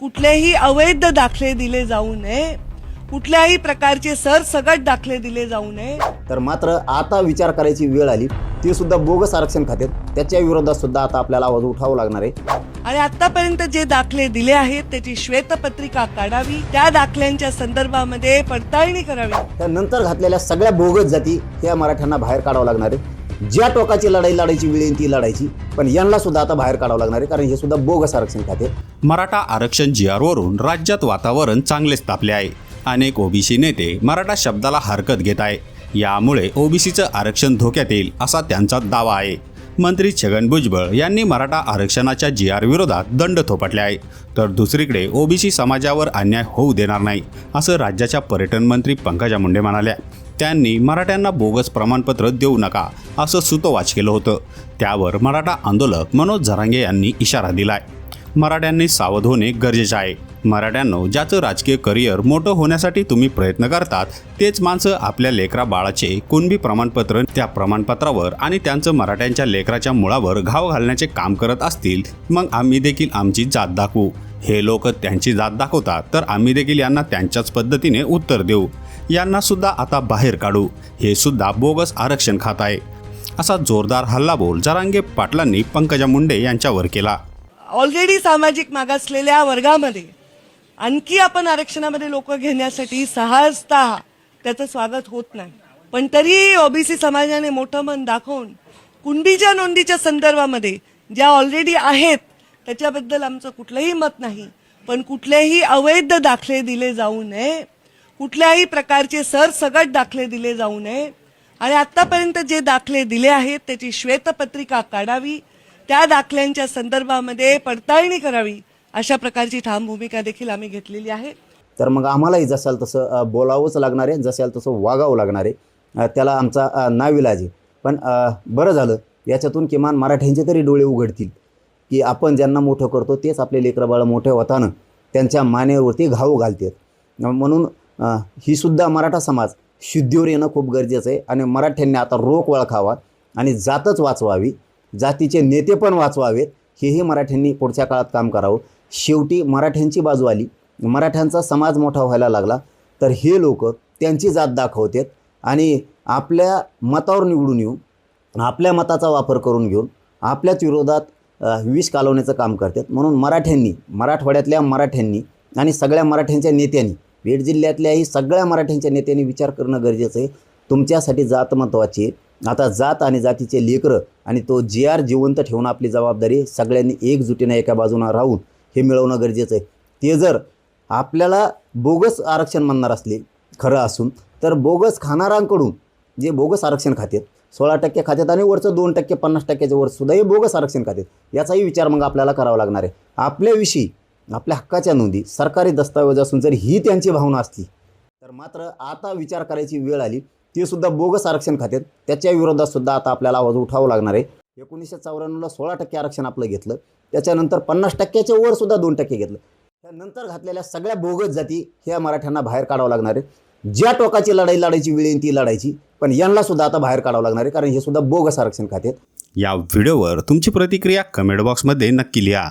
कुठलेही अवैध दाखले दिले जाऊ नये. कुठल्याही प्रकारचे सरसगट दाखले दिले जाऊ नये. तर मात्र आता विचार करायची वेळ आली. ते सुद्धा बोगस आरक्षण खात्यात. त्याच्या विरोधात सुद्धा आता आपल्याला आवाज उठावा लागणार आहे. आणि आतापर्यंत जे दाखले दिले आहेत त्याची श्वेतपत्रिका काढावी त्या दाखल्यांच्या संदर्भामध्ये पडताळणी करावी. त्यानंतर घातलेल्या सगळ्या बोगस जाती ह्या मराठ्यांना बाहेर काढावं लागणार आहे. ज्या टोकाची लढाई लढायची वेळ ती लढायची. पण यांना सुद्धा आता बाहेर काढावं लागणार आहे कारण हे सुद्धा बोगस आरक्षण खाते. मराठा आरक्षण जी आरवरून राज्यात वातावरण चांगलेच तापले आहे. अनेक ओबीसी नेते मराठा शब्दाला हरकत घेत आहे. यामुळे ओबीसीचं आरक्षण धोक्यात येईल असा त्यांचा दावा आहे. मंत्री छगन भुजबळ यांनी मराठा आरक्षणाच्या जी आर विरोधात दंड थोपटले आहे. तर दुसरीकडे ओबीसी समाजावर अन्याय होऊ देणार नाही असं राज्याच्या पर्यटन मंत्री पंकजा मुंडे म्हणाल्या. त्यांनी मराठ्यांना बोगस प्रमाणपत्र देऊ नका असं सुतोवाच केलं होतं. त्यावर मराठा आंदोलक मनोज झरांगे यांनी इशारा दिलाय. मराठ्यांनी सावध होणे गरजेचे आहे. मराठ्यांनो ज्याचं राजकीय करिअर मोठं होण्यासाठी तुम्ही प्रयत्न करतात तेच माणसं आपल्या लेकरा बाळाचे कुणबी प्रमाणपत्र त्या प्रमाणपत्रावर आणि त्यांचं मराठ्यांच्या लेकराच्या मुळावर घाव घालण्याचे काम करत असतील मग आम्ही देखील आमची जात दाखवू. हे लोक त्यांची जात दाखवतात तर आम्ही देखील यांना त्यांच्याच पद्धतीने उत्तर देऊ. यांना सुद्धा आता बाहेर काढू. हे सुद्धा बोगस आरक्षण खात आहे. असा जोरदार हल्लाबोल जरांगे पाटलांनी पंकजा मुंडे यांच्यावर केला. ऑलरेडी सामाजिक मागासलेल्या वर्गामध्ये आणखी आपण आरक्षणामध्ये लोक घेण्यासाठी सहजता त्याचं स्वागत होत नाही. पण तरी ओबीसी समाजाने मोठं मन दाखवून कुंडीच्या नोंदीच्या संदर्भामध्ये ज्या ऑलरेडी आहेत त्याच्याबद्दल आमचं कुठलंही मत नाही. पण कुठलेही अवैध दाखले दिले जाऊ नये. कुठल्याही प्रकारचे सरसगट दाखले दिले जाऊ नये. आणि आतापर्यंत जे दाखले दिले आहेत त्याची श्वेतपत्रिका काढावी त्या दाखल्यांच्या संदर्भामध्ये पडताळणी करावी अशा प्रकारची ठाम भूमिका देखील आम्ही घेतलेली आहे. तर मग आम्हालाही जसाल तसं बोलावंच लागणार आहे जसाल तसं वागावं लागणार आहे. त्याला आमचा अ, नाविलाज आहे. पण बरं झालं याच्यातून किमान मराठ्यांचे तरी डोळे उघडतील की आपण ज्यांना मोठं करतो तेच आपले लेकरं मोठे होताना त्यांच्या मानेवरती घाव घालतात. म्हणून ही सुद्धा मराठा समाज शुद्धीवर येणं खूप गरजेचं आहे. आणि मराठ्यांनी आता रोख वळखावा आणि जातच वाचवावी. जातीचे नेते पण वाचवावेत. हेही मराठ्यांनी पुढच्या काळात काम करावं. शेवटी मराठ्यांची बाजू आली. मराठ्यांचा समाज मोठा व्हायला लागला. तर हे लोक त्यांची जात दाखवतात. आणि आपल्या मतावर निवडून येऊन आपल्या मताचा वापर करून घेऊन आपल्याच विरोधात विष कालवण्याचं काम करतात. म्हणून मराठ्यांनी मराठवाड्यातल्या मराठ्यांनी आणि सगळ्या मराठ्यांच्या नेत्यांनी बीड जिल्ह्यातल्याही सगळ्या मराठ्यांच्या नेत्यांनी विचार करणं गरजेचं आहे. तुमच्यासाठी जात महत्त्वाची आहे. आता जात आणि जातीचे लेकरं आणि तो जी आर जिवंत ठेवून आपली जबाबदारी सगळ्यांनी एकजुटीनं एका बाजूनं राहून हे मिळवणं गरजेचं आहे. ते जर आपल्याला बोगस आरक्षण म्हणणार असले खरं असून तर बोगस खाणाऱ्यांकडून जे बोगस आरक्षण खात्यात सोळा टक्के खात्यात आणि वरचं दोन टक्के पन्नास टक्क्याच्या वर सुद्धा हे बोगस आरक्षण खात्यात याचाही विचार मग आपल्याला करावा लागणार आहे. आपल्याविषयी आपल्या हक्काच्या नोंदी सरकारी दस्तावेज असून जर ही त्यांची भावना असली तर मात्र आता विचार करायची वेळ आली. ती सुद्धा बोगस आरक्षण खात्यात. त्याच्या विरोधात सुद्धा आता आपल्याला आवाज उठावा लागणार आहे. एकोणीसशे चौऱ्याण्णवला सोळा टक्के आरक्षण आपलं घेतलं. त्याच्यानंतर पन्नास टक्क्याच्या वर सुद्धा दोन टक्के घेतलं. त्यानंतर घातलेल्या सगळ्या बोगस जाती ह्या मराठ्यांना बाहेर काढावं लागणार आहे. ज्या टोकाची लढाई लढायची वेळ येईल ती लढायची. पण यांना सुद्धा आता बाहेर काढावं लागणार आहे. कारण हे सुद्धा बोगस आरक्षण खात्यात. या व्हिडिओवर तुमची प्रतिक्रिया कमेंट बॉक्समध्ये नक्की लिहा.